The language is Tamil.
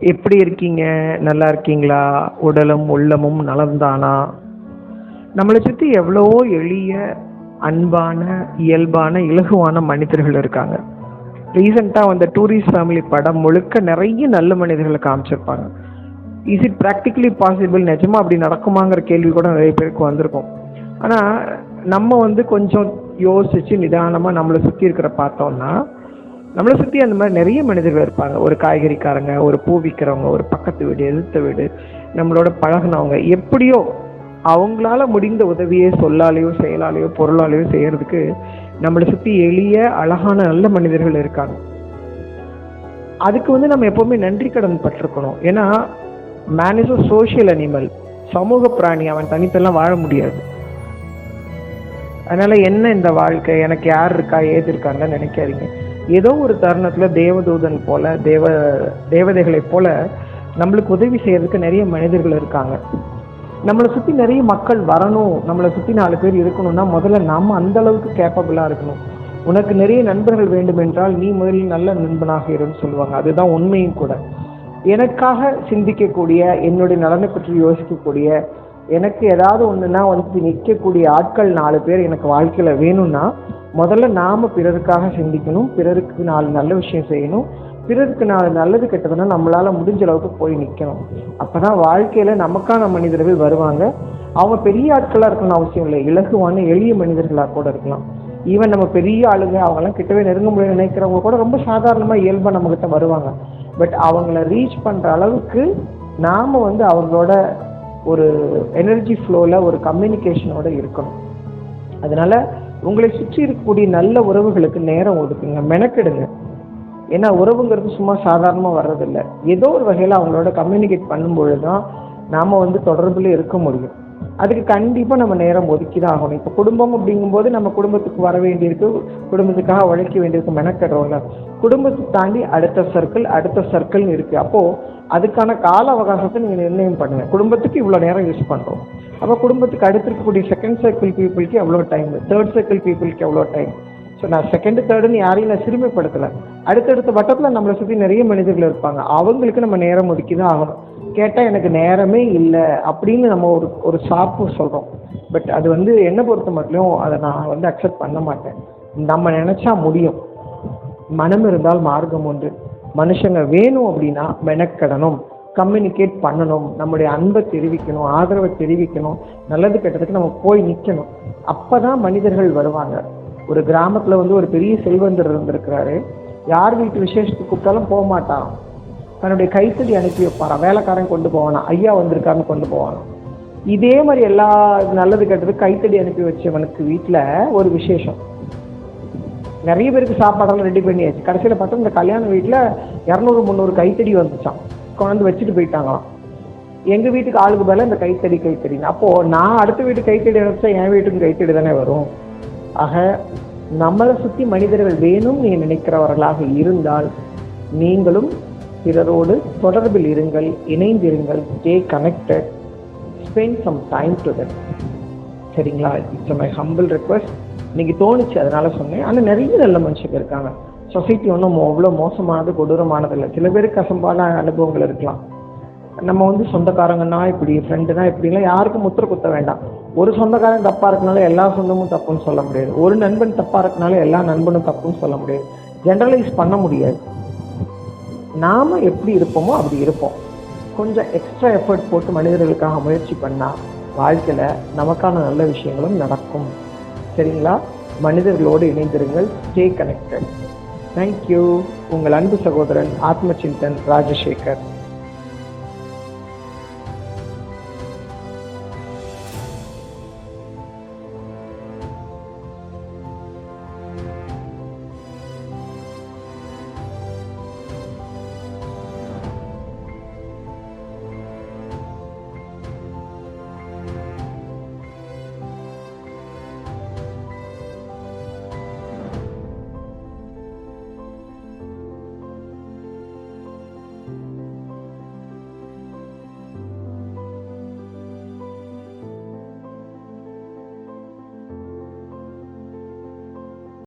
எப்படி இருக்கீங்க? நல்லா இருக்கீங்களா? உடலும் உள்ளமும் நலம்தானா? நம்மளை சுற்றி எவ்வளவோ எளிய அன்பான இயல்பான இலகுவான மனிதர்கள் இருக்காங்க. ரீசெண்டாக வந்த டூரிஸ்ட் ஃபேமிலி படம் முழுக்க நிறைய நல்ல மனிதர்களை காமிச்சிருப்பாங்க. இஸ் இட் ப்ராக்டிகலி பாசிபிள் நிஜமா அப்படி நடக்குமாங்கிற கேள்வி கூட நிறைய பேருக்கு வந்திருக்கும். ஆனால் நம்ம வந்து கொஞ்சம் யோசிச்சு நிதானமாக நம்மளை சுற்றி இருக்கிற பார்த்தோம்னா நம்மளை சுற்றி அந்த மாதிரி நிறைய மனிதர்கள் இருப்பாங்க. ஒரு காய்கறிக்காரங்க ஒரு பூ விற்கிறவங்க ஒரு பக்கத்து வீடு எதிர்த்த வீடு நம்மளோட பழகுனவங்க. எப்படியோ அவங்களால முடிந்த உதவியை சொல்லாலேயோ செயலாலேயோ பொருளாலேயோ செய்யறதுக்கு நம்மளை சுற்றி எளிய அழகான நல்ல மனிதர்கள் இருக்காங்க. அதுக்கு வந்து நம்ம எப்பவுமே நன்றி கடன் பட்டிருக்கணும். ஏன்னா man is a social animal சமூக பிராணி அவன் தனித்தெல்லாம் வாழ முடியாது. அதனால என்ன இந்த வாழ்க்கை? எனக்கு யார் இருக்கா? ஏது இருக்கான்னு நினைக்காதீங்க. ஏதோ ஒரு தருணத்தில் தேவதூதன் போல தேவ தேவதைகளை போல நம்மளுக்கு உதவி செய்யறதுக்கு நிறைய மனிதர்கள் இருக்காங்க. நம்மளை சுற்றி நிறைய மக்கள் வரணும் நம்மளை சுற்றி நாலு பேர் இருக்கணும்னா முதல்ல நாம் அந்த அளவுக்கு கேப்பபிளாக இருக்கணும். உனக்கு நிறைய நண்பர்கள் வேண்டும் என்றால் நீ முதலில் நல்ல நண்பனாக இருன்னு சொல்லுவாங்க. அதுதான் உண்மையும் கூட. எனக்காக சிந்திக்கக்கூடிய என்னுடைய நலனை பற்றி யோசிக்கக்கூடிய எனக்கு ஏதாவது ஒன்றுனா வந்து நிற்கக்கூடிய ஆட்கள் நாலு பேர் எனக்கு வாழ்க்கையில் வேணும்னா முதல்ல நாம் பிறருக்காக சிந்திக்கணும். பிறருக்கு நாலு நல்ல விஷயம் செய்யணும். பிறருக்கு நாலு நல்லது கெட்டதுன்னா நம்மளால் முடிஞ்ச அளவுக்கு போய் நிற்கணும் அப்போ தான் வாழ்க்கையில் நமக்கான மனிதர்கள் வருவாங்க. அவங்க பெரிய ஆட்களாக இருக்கணும்னு அவசியம் இல்லை. இலகுவான எளிய மனிதர்களாக கூட இருக்கலாம். ஈவன் நம்ம பெரிய ஆளுங்க அவங்கெல்லாம் கிட்டவே நெருங்க முடியும் நினைக்கிறவங்க கூட ரொம்ப சாதாரணமாக இயல்பாக நம்மக்கிட்ட வருவாங்க. பட் அவங்கள ரீச் பண்ணுற அளவுக்கு நாம் வந்து அவங்களோட ஒரு எனர்ஜி ஃப்ளோவில் ஒரு கம்யூனிகேஷனோட இருக்கணும். அதனால உங்களை சுற்றி இருக்கக்கூடிய நல்ல உறவுகளுக்கு நேரம் ஒதுக்குங்க மெனக்கெடுங்க. ஏன்னா உறவுங்கிறது சும்மா சாதாரணமாக வர்றதில்லை. ஏதோ ஒரு வகையில் அவங்களோட கம்யூனிகேட் பண்ணும்பொழுது தான் நாம் வந்து தொடர்பில் இருக்க முடியும். அதுக்கு கண்டிப்பாக நம்ம நேரம் ஒதுக்கி தான் ஆகணும். இப்போ குடும்பம் அப்படிங்கும்போது நம்ம குடும்பத்துக்கு வர வேண்டியிருக்கு குடும்பத்துக்காக உழைக்க வேண்டியிருக்கு மெனக்கடுறோம்ல. குடும்பத்தை தாண்டி அடுத்த சர்க்கிள் அடுத்த சர்க்கிள்னு இருக்கு. அப்போ அதுக்கான கால அவகாசத்தை நீங்கள் நிர்ணயம் பண்ணுங்க. குடும்பத்துக்கு இவ்வளோ நேரம் யூஸ் பண்ணுறோம் அப்போ குடும்பத்துக்கு அடுத்திருக்கக்கூடிய செகண்ட் சர்க்கிள் பீப்புளுக்கு எவ்வளோ டைம் தேர்ட் சர்க்கிள் பீப்புளுக்கு எவ்வளோ டைம் ஸோ நான் செகண்ட் தேர்டுன்னு யாரையும் நான் சிறுமைப்படுத்தலை. அடுத்தடுத்த வட்டத்தில் நம்மளை சுற்றி நிறைய மனிதர்கள் இருப்பாங்க. அவங்களுக்கு நம்ம நேரம் ஒதுக்கி தான் ஆகணும். கேட்டால் எனக்கு நேரமே இல்லை அப்படின்னு நம்ம ஒரு ஒரு சாப்பு சொல்கிறோம் பட் அது வந்து என்னை பொறுத்த மட்டும் அதை நான் வந்து அக்செப்ட் பண்ண மாட்டேன். நம்ம நினச்சா முடியும். மனம் இருந்தால் மார்க்கம் உண்டு. மனுஷங்க வேணும் அப்படின்னா மெனக்கடணும். கம்யூனிகேட் பண்ணணும். நம்முடைய அன்பை தெரிவிக்கணும். ஆதரவை தெரிவிக்கணும். நல்லது கெட்டதுக்கு நம்ம போய் நிற்கணும் அப்போ தான் மனிதர்கள் வருவாங்க. ஒரு கிராமத்தில் வந்து ஒரு பெரிய செல்வந்தர் இருந்திருக்கிறாரு. யார் வீட்டு விசேஷத்துக்கு கூப்பிட்டாலும் போக மாட்டான் தன்னுடைய கைத்தடி அனுப்பி வைப்பாராம் வேலைக்காரன் கொண்டு போவானா? ஐயா வந்திருக்காருன்னு கொண்டு போவானா? இதே மாதிரி எல்லா நல்லது கெட்டது கைத்தடி அனுப்பி வச்சவனுக்கு வீட்டில் ஒரு விசேஷம். நிறைய பேருக்கு சாப்பாடெல்லாம் ரெடி பண்ணியாச்சு. கடைசியில் பார்த்தா இந்த கல்யாண வீட்டில் இரநூறு முந்நூறு கைத்தடி வந்துச்சான் கொண்டாந்து வச்சுட்டு போயிட்டாங்களாம். எங்கள் வீட்டுக்கு ஆளுக்கு பதிலாக இந்த கைத்தடி கைத்தடின்னு. அப்போது நான் அடுத்த வீட்டுக்கு கைத்தடி அனுப்பிச்சா என் வீட்டுக்கு கைத்தடி தானே வரும்? ஆக நம்மளை சுற்றி மனிதர்கள் வேணும் நீ நினைக்கிறவர்களாக இருந்தால் நீங்களும் பிறரோடு தொடர்பில் இருங்கள் இணைந்திருங்கள் stay connected spend some time to that சரிங்களா? இட்ஸ் மை ஹம்பிள் ரெக்வஸ்ட் இன்னைக்கு தோணுச்சு அதனால சொன்னேன். ஆனால் நிறைய நல்ல மனுஷங்க இருக்காங்க. சொசைட்டி ஒன்றும் அவ்வளோ மோசமானது கொடூரமானது இல்லை. சில பேருக்கு கசம்பான அனுபவங்கள் இருக்கலாம். நம்ம வந்து சொந்தக்காரங்கன்னா இப்படி ஃப்ரெண்டுனா இப்படிலாம் யாருக்கும் முத்திர குத்த வேண்டாம். ஒரு சொந்தக்காரன் தப்பாக இருக்கனால எல்லா சொந்தமும் தப்புன்னு சொல்ல முடியாது. ஒரு நண்பன் தப்பாக இருக்கனால எல்லா நண்பனும் தப்புன்னு சொல்ல முடியாது. ஜென்ரலைஸ் பண்ண முடியாது. நாம எப்படி இருப்போமோ அப்படி இருப்போம். கொஞ்சம் எக்ஸ்ட்ரா எஃபர்ட் போட்டு மனிதர்களுக்காக முயற்சி பண்ணால் வாழ்க்கையில் நமக்கான நல்ல விஷயங்களும் நடக்கும். சரிங்களா? மனிதர்களோடு இணைந்திருங்கள். ஸ்டே கனெக்டட் தேங்க்யூ உங்கள் அன்பு சகோதரன் ஆத்ம சிந்தன் ராஜசேகர்.